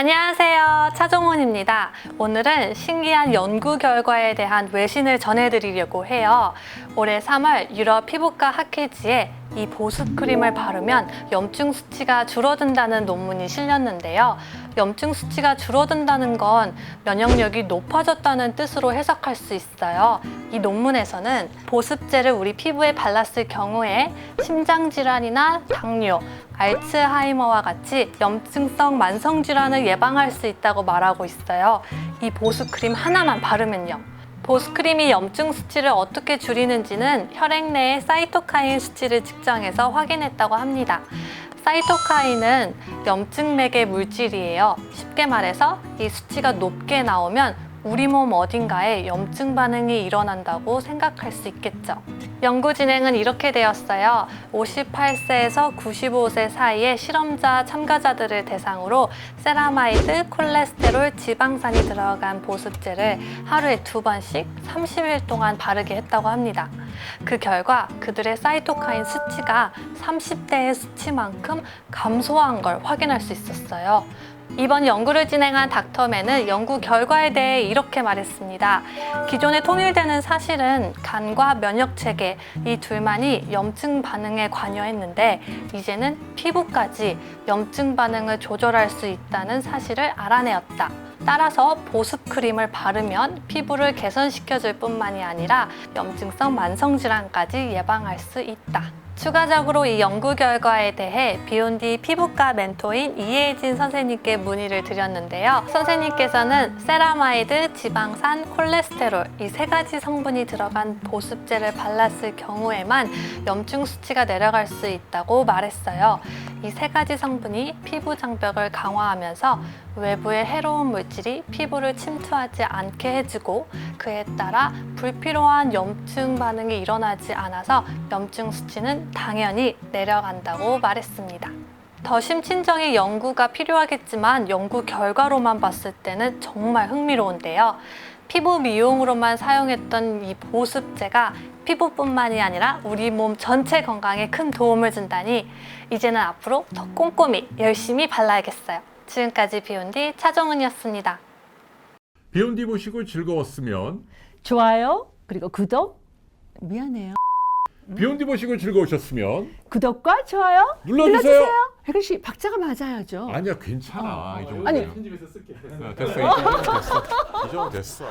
안녕하세요. 차정훈입니다. 오늘은 신기한 연구 결과에 대한 외신을 전해드리려고 해요. 올해 3월 유럽 피부과 학회지에 이 보습 크림을 바르면 염증 수치가 줄어든다는 논문이 실렸는데요. 염증 수치가 줄어든다는 건 면역력이 높아졌다는 뜻으로 해석할 수 있어요. 이 논문에서는 보습제를 우리 피부에 발랐을 경우에 심장 질환이나 당뇨, 알츠하이머와 같이 염증성 만성 질환을 예방할 수 있다고 말하고 있어요. 이 보습 크림 하나만 바르면요. 보습크림이 염증 수치를 어떻게 줄이는지는 혈액 내의 사이토카인 수치를 측정해서 확인했다고 합니다. 사이토카인은 염증맥의 물질이에요. 쉽게 말해서 이 수치가 높게 나오면 우리 몸 어딘가에 염증 반응이 일어난다고 생각할 수 있겠죠. 연구 진행은 이렇게 되었어요. 58세에서 95세 사이의 실험자 참가자들을 대상으로 세라마이드, 콜레스테롤, 지방산이 들어간 보습제를 하루에 두 번씩 30일 동안 바르게 했다고 합니다. 그 결과 그들의 사이토카인 수치가 30대의 수치만큼 감소한 걸 확인할 수 있었어요. 이번 연구를 진행한 닥터맨은 연구 결과에 대해 이렇게 말했습니다. 기존에 통일되는 사실은 간과 면역 체계 이 둘만이 염증 반응에 관여했는데 이제는 피부까지 염증 반응을 조절할 수 있다는 사실을 알아내었다. 따라서 보습 크림을 바르면 피부를 개선시켜 줄 뿐만이 아니라 염증성 만성 질환까지 예방할 수 있다. 추가적으로 이 연구 결과에 대해 비욘디 피부과 멘토인 이혜진 선생님께 문의를 드렸는데요. 선생님께서는 세라마이드, 지방산, 콜레스테롤 이 세 가지 성분이 들어간 보습제를 발랐을 경우에만 염증 수치가 내려갈 수 있다고 말했어요. 이 세 가지 성분이 피부 장벽을 강화하면서 외부의 해로운 물질이 피부를 침투하지 않게 해주고 그에 따라 불필요한 염증 반응이 일어나지 않아서 염증 수치는 당연히 내려간다고 말했습니다. 더 심층적인 연구가 필요하겠지만 연구 결과로만 봤을 때는 정말 흥미로운데요. 피부 미용으로만 사용했던 이 보습제가 피부뿐만이 아니라 우리 몸 전체 건강에 큰 도움을 준다니 이제는 앞으로 더 꼼꼼히 열심히 발라야겠어요. 지금까지 비욘디 차정은이었습니다. 비욘디 보시고 즐거웠으면 좋아요 그리고 구독 미안해요 비욘디 보시고 즐거우셨으면 구독과 좋아요 눌러주세요. 혜근 씨 박자가 맞아야죠. 아니야 괜찮아 이 정도 아니. 편집해서 쓸게 됐어 됐어 이 정도 됐어 이 정도 됐어